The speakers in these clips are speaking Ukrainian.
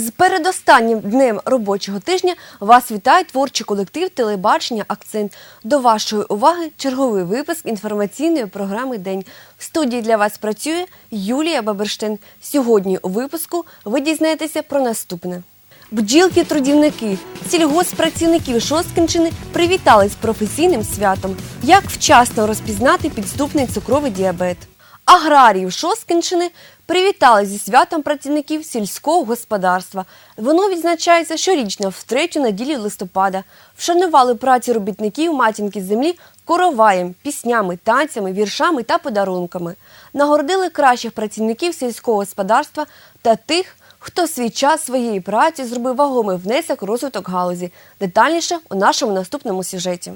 З передостаннім днем робочого тижня вас вітає творчий колектив телебачення Акцент. До вашої уваги черговий випуск інформаційної програми День. В студії для вас працює Юлія Баберштейн. Сьогодні у випуску ви дізнаєтеся про наступне. Бджілки-трудівники, сільгосппрацівників Шосткинщини привітали з професійним святом. Як вчасно розпізнати підступний цукровий діабет? Аграріїв Шосткинщини привітали зі святом працівників сільського господарства. Воно відзначається щорічно в третю неділю листопада. Вшанували праці робітників матінки землі короваєм, піснями, танцями, віршами та подарунками. Нагородили кращих працівників сільського господарства та тих, хто свій час своєї праці зробив вагомий внесок розвиток галузі. Детальніше у нашому наступному сюжеті.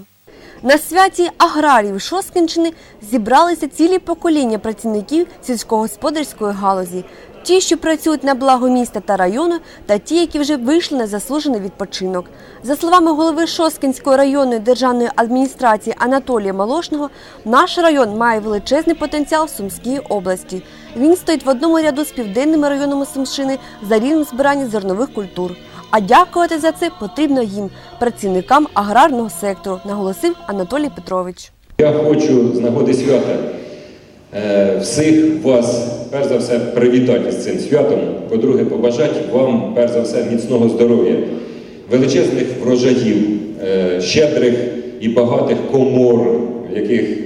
На святі аграріїв Шоскінщини зібралися цілі покоління працівників сільськогосподарської галузі. Ті, що працюють на благо міста та району, та ті, які вже вийшли на заслужений відпочинок. За словами голови Шоскінської районної державної адміністрації Анатолія Малошного, наш район має величезний потенціал в Сумській області. Він стоїть в одному ряду з південними районами Сумщини за рівнем збирання зернових культур. А дякувати за це потрібно їм, працівникам аграрного сектору, наголосив Анатолій Петрович. Я хочу з нагоди свята е, всіх вас, перш за все, привітати з цим святом. По-друге, побажати вам, перш за все, міцного здоров'я, величезних врожаїв, е, щедрих і багатих комор, яких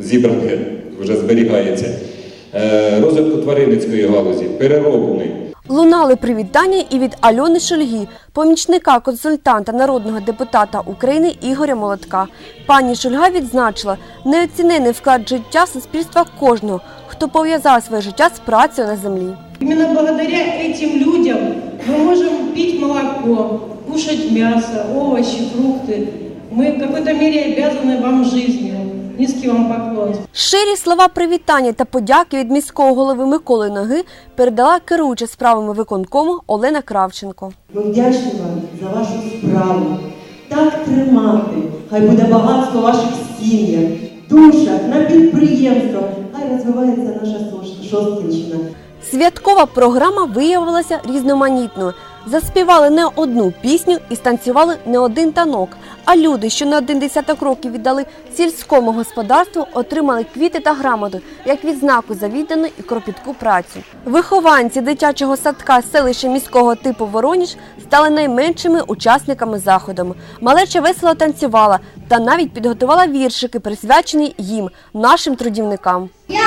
зібране вже зберігається, е, розвитку тваринницької галузі, переробної. Лунали привітання і від Альони Шульги, помічника консультанта народного депутата України Ігоря Молотка. Пані Шульга відзначила неоцінений вклад життя суспільства кожного, хто пов'язав своє життя з працею на землі. Именно благодаря этим людям мы можем пить молоко, кушать мясо, овощи, фрукты. Мы в какой-то мере обязаны вам жизнью. Низкий вам поклон. Щирі слова привітання та подяки від міського голови Миколи Ноги передала керуюча справами виконкому Олена Кравченко. Ми вдячні вам за вашу справу. Так тримати. Хай буде багатство ваших сім'ях, душах, на підприємствах. Хай розвивається наша Шосткинщина. Святкова програма виявилася різноманітною. Заспівали не одну пісню і станцювали не один танок. А люди, що на один десяток років віддали сільському господарству, отримали квіти та грамоту як відзнаку за віддану і кропітку працю. Вихованці дитячого садка селища міського типу Вороніж стали найменшими учасниками заходу. Малеча весело танцювала та навіть підготувала віршики, присвячені їм, нашим трудівникам. Як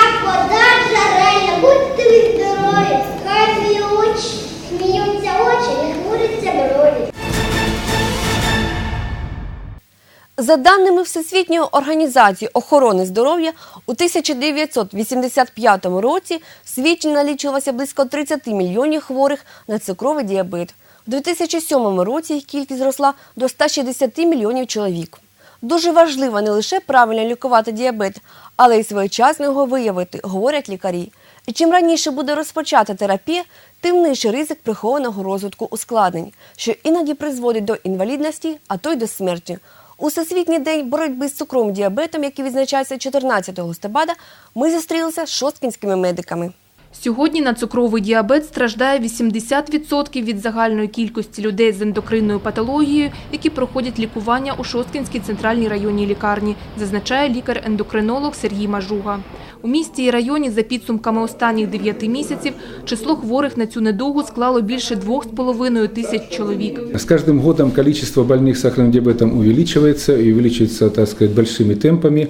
За даними Всесвітньої організації охорони здоров'я, у 1985 році в світі налічувалося близько 30 мільйонів хворих на цукровий діабет. У 2007 році їх кількість зросла до 160 мільйонів чоловік. Дуже важливо не лише правильно лікувати діабет, але й своєчасно його виявити, говорять лікарі. І чим раніше буде розпочата терапія, тим нижчий ризик прихованого розвитку ускладнень, що іноді призводить до інвалідності, а то й до смерті. У Всесвітній день боротьби з цукровим діабетом, який відзначається 14 листопада, ми зустрілися з шосткінськими медиками. Сьогодні на цукровий діабет страждає 80% від загальної кількості людей з ендокринною патологією, які проходять лікування у Шосткінській центральній районній лікарні, зазначає лікар-ендокринолог Сергій Мажуга. У місті і районі за підсумками останніх 9 місяців число хворих на цю недугу склало більше 2,5 тисяч чоловік. С каждым годом количество больных с сахарным диабетом увеличивается и увеличивается, так сказать, большими темпами.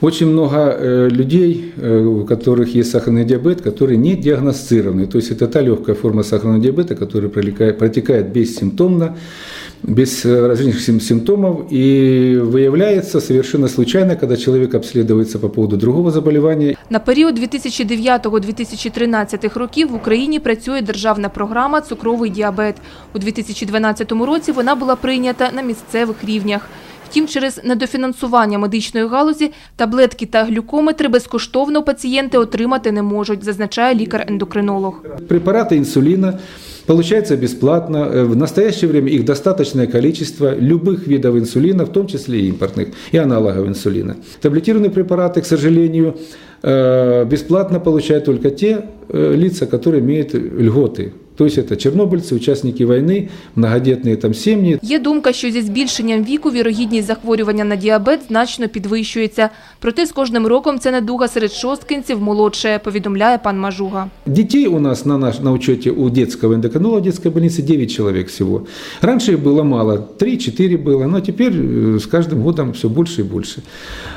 Очень много э, людей, э, у которых есть сахарный диабет, которые не диагностированы. То есть это та легкая форма сахарного диабета, которая пролека- протекает бессимптомно, без э, различных сим- симптомов и выявляется совершенно случайно, когда человек обследуется по поводу другого заболевания На період 2009-2013 років в Україні працює державна програма «Цукровий діабет». У 2012 році вона була прийнята на місцевих рівнях. Втім, через недофінансування медичної галузі таблетки та глюкометри безкоштовно пацієнти отримати не можуть, зазначає лікар-ендокринолог. Препараты инсулина получаются бесплатно. Э, В настоящее время их достаточное количество любых видов инсулина, в том числе и импортных, и аналогов инсулина. Таблетированные препараты, к сожалению, э, бесплатно получают только те э, лица, которые имеют льготы То есть это чернобыльцы, участники войны, многодетные там семьи, Є думка, що зі збільшенням віку вірогідність захворювання на діабет значно підвищується. Проте з кожним роком ця недуга серед шосткинців молодшає, повідомляє пан Мажуга. Детей у нас на, наш, на учете у детского эндокринолога в детской больнице 9 человек всего. Раньше их было мало, 3-4 было, но теперь э, с каждым годом все больше и больше.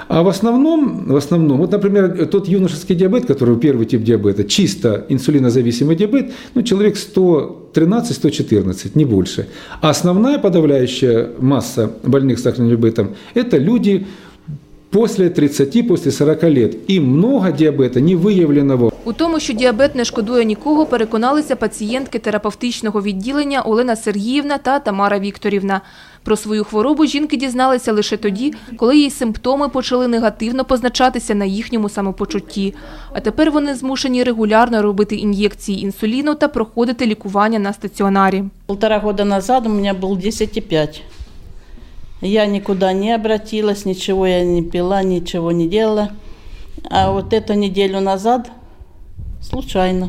А в основном, в основном, вот, например, тот юношеский диабет, который первый тип диабета, чисто инсулинозависимый диабет, ну, человек 113-114, не больше. А основная подавляющая масса больных сахарным диабетом – это люди после 30, после 40 лет. И много диабета не выявленного У тому, що діабет не шкодує нікого, переконалися пацієнтки терапевтичного відділення Олена Сергіївна та Тамара Вікторівна. Про свою хворобу жінки дізналися лише тоді, коли її симптоми почали негативно позначатися на їхньому самопочутті. А тепер вони змушені регулярно робити ін'єкції інсуліну та проходити лікування на стаціонарі. Полтора года назад у меня был 10,5. Я никуда не обратилась, ничего я не пила, ничего не делала. А вот эту неделю назад случайно.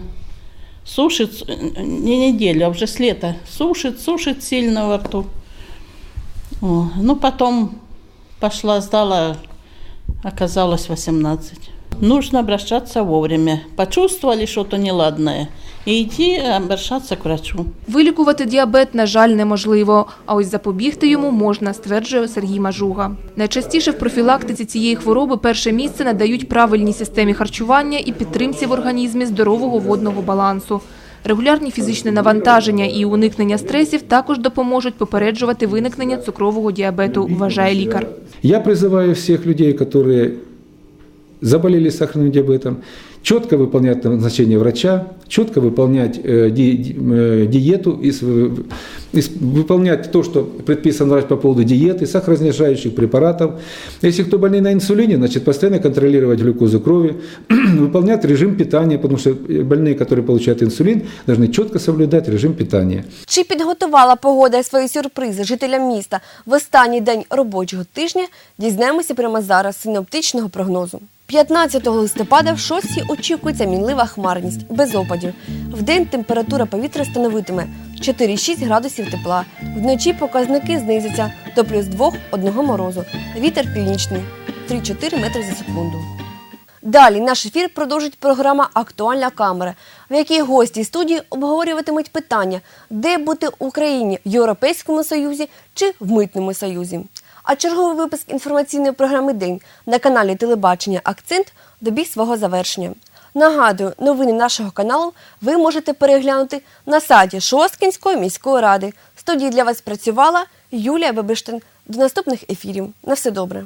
Сушит, э, не неделю, а уже с лета. Сушит, сушит сильно во рту. Ну, потом пошла, сдала, оказалось 18. Нужно обращаться вовремя. Почувствовали что-то неладное, и идти обращаться к врачу. Вилікувати діабет, на жаль, неможливо, а ось запобігти йому можна, стверджує Сергій Мажуга. Найчастіше в профілактиці цієї хвороби перше місце надають правильній системі харчування і підтримці в організмі здорового водного балансу. Регулярні фізичне навантаження і уникнення стресів також допоможуть попереджувати виникнення цукрового діабету, вважає лікар. Я призываю всех людей, которые заболели сахарным диабетом, четко выполнять назначение врача, четко выполнять э, ди- ди- э, диету, и с- и с- выполнять то, что предписан врач по поводу диеты, сахароснижающих препаратов. Если кто больный на инсулине, значит постоянно контролировать глюкозу крови, выполнять режим питания, потому что больные, которые получают инсулин, должны четко соблюдать режим питания. Чи підготувала погода свої сюрпризи жителям міста в останній день робочого тижня? Дізнаємося прямо зараз з синоптичного прогнозу. 15 листопада в шостій очікується мінлива хмарність без опадів. Вдень температура повітря становитиме 4-6 градусів тепла. Вночі показники знизяться до плюс 2-1 морозу. Вітер північний 3-4 метри за секунду. Далі наш ефір продовжить програма Актуальна камера, в якій гості студії обговорюватимуть питання, де бути в Україні в Європейському Союзі чи в Митному Союзі. А черговий випуск інформаційної програми День на каналі Телебачення Акцент добіг свого завершення. Нагадую, новини нашого каналу ви можете переглянути на сайті Шосткінської міської ради. Студії для вас працювала Юлія Бебиштин. До наступних ефірів. На все добре.